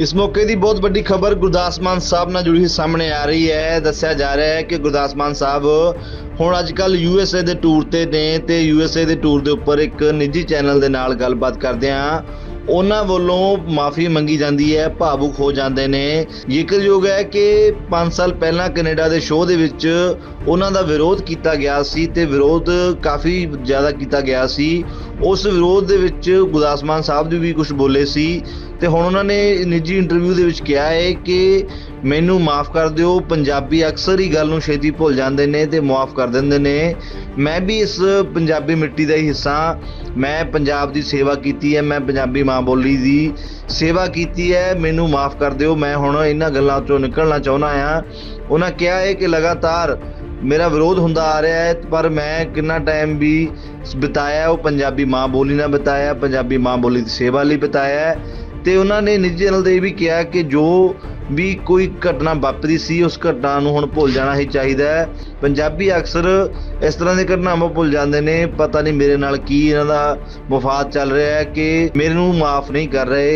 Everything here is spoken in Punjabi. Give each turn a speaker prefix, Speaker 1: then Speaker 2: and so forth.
Speaker 1: ਇਸ ਮੌਕੇ ਦੀ ਬਹੁਤ ਵੱਡੀ ਖਬਰ ਗੁਰਦਾਸ ਮਾਨ ਸਾਹਿਬ ਨਾਲ ਜੁੜੀ ਹੋਈ ਸਾਹਮਣੇ ਆ ਰਹੀ ਹੈ। ਦੱਸਿਆ ਜਾ ਰਿਹਾ ਹੈ ਕਿ ਗੁਰਦਾਸ ਮਾਨ ਸਾਹਿਬ ਹੁਣ ਅੱਜ ਕੱਲ ਯੂਐਸਏ ਦੇ ਟੂਰ ਤੇ ਨੇ ਤੇ ਯੂਐਸਏ ਦੇ ਟੂਰ ਦੇ ਉੱਪਰ ਇੱਕ ਨਿੱਜੀ ਚੈਨਲ ਦੇ ਨਾਲ ਗੱਲਬਾਤ ਕਰਦੇ ਆ। ਉਹਨਾਂ ਵੱਲੋਂ ਮਾਫੀ ਮੰਗੀ ਜਾਂਦੀ ਹੈ, ਭਾਵੁਕ ਹੋ ਜਾਂਦੇ ਨੇ। ਜ਼ਿਕਰਯੋਗ ਹੈ ਕਿ 5 ਸਾਲ ਪਹਿਲਾਂ ਕੈਨੇਡਾ ਦੇ ਸ਼ੋਅ ਦੇ ਵਿੱਚ ਉਹਨਾਂ ਦਾ ਵਿਰੋਧ ਕੀਤਾ ਗਿਆ ਸੀ ਤੇ ਵਿਰੋਧ ਕਾਫੀ ਜ਼ਿਆਦਾ ਕੀਤਾ ਗਿਆ ਸੀ। ਉਸ ਵਿਰੋਧ ਦੇ ਵਿੱਚ ਗੁਰਦਾਸ ਮਾਨ ਸਾਹਿਬ ਜੀ ਵੀ ਕੁਝ ਬੋਲੇ ਸੀ ਤੇ ਹੁਣ ਉਹਨਾਂ ਨੇ ਨਿੱਜੀ ਇੰਟਰਵਿਊ ਦੇ ਵਿੱਚ ਕਿਹਾ ਹੈ ਕਿ ਮੈਨੂੰ ਮਾਫ ਕਰ ਦਿਓ, ਪੰਜਾਬੀ ਅਕਸਰ ਹੀ ਗੱਲ ਨੂੰ ਛੇਤੀ ਭੁੱਲ ਜਾਂਦੇ ਨੇ ਤੇ ਮਾਫ ਕਰ ਦਿੰਦੇ ਨੇ। ਮੈਂ ਵੀ ਇਸ ਪੰਜਾਬੀ ਮਿੱਟੀ ਦਾ ਹੀ ਹਿੱਸਾ ਮੈਂ ਪੰਜਾਬ ਦੀ ਸੇਵਾ ਕੀਤੀ ਹੈ, ਮੈਂ ਪੰਜਾਬੀ ਮਾਂ ਬੋਲੀ ਦੀ ਸੇਵਾ ਕੀਤੀ ਹੈ, ਮੈਨੂੰ ਮਾਫ ਕਰ ਦਿਓ। ਮੈਂ ਹੁਣ ਇਹਨਾਂ ਗੱਲਾਂ ਤੋਂ ਨਿਕਲਣਾ ਚਾਹੁੰਦਾ ਆ ਉਹਨਾਂ ਕਿਹਾ ਹੈ ਕਿ ਲਗਾਤਾਰ ਮੇਰਾ ਵਿਰੋਧ ਹੁੰਦਾ ਆ ਰਿਹਾ ਹੈ, ਪਰ ਮੈਂ ਕਿੰਨਾ ਟਾਈਮ ਵੀ ਬਿਤਾਇਆ, ਉਹ ਪੰਜਾਬੀ ਮਾਂ ਬੋਲੀ ਨਾਲ ਬਿਤਾਇਆ, ਪੰਜਾਬੀ ਮਾਂ ਬੋਲੀ ਦੀ ਸੇਵਾ ਲਈ ਬਿਤਾਇਆ ਹੈ। ਤੇ ਉਹਨਾਂ ਨੇ ਨਿੱਜੀ ਚੈਨਲ ਤੇ ਇਹ ਵੀ ਕਿਹਾ ਕਿ ਜੋ ਵੀ ਕੋਈ ਘਟਨਾ ਵਾਪਰੀ ਸੀ, ਉਸ ਘਟਨਾ ਨੂੰ ਹੁਣ ਭੁੱਲ ਜਾਣਾ ਹੀ ਚਾਹੀਦਾ ਹੈ। ਪੰਜਾਬੀ ਅਕਸਰ ਇਸ ਤਰ੍ਹਾਂ ਦੀਆਂ ਘਟਨਾਵਾਂ ਭੁੱਲ ਜਾਂਦੇ ਨੇ, ਪਤਾ ਨਹੀਂ ਮੇਰੇ ਨਾਲ ਕੀ ਇਹਨਾਂ ਦਾ ਵਫ਼ਾਦ ਚੱਲ ਰਿਹਾ ਹੈ ਕਿ ਮੇਰੇ ਨੂੰ ਮਾਫ ਨਹੀਂ ਕਰ ਰਹੇ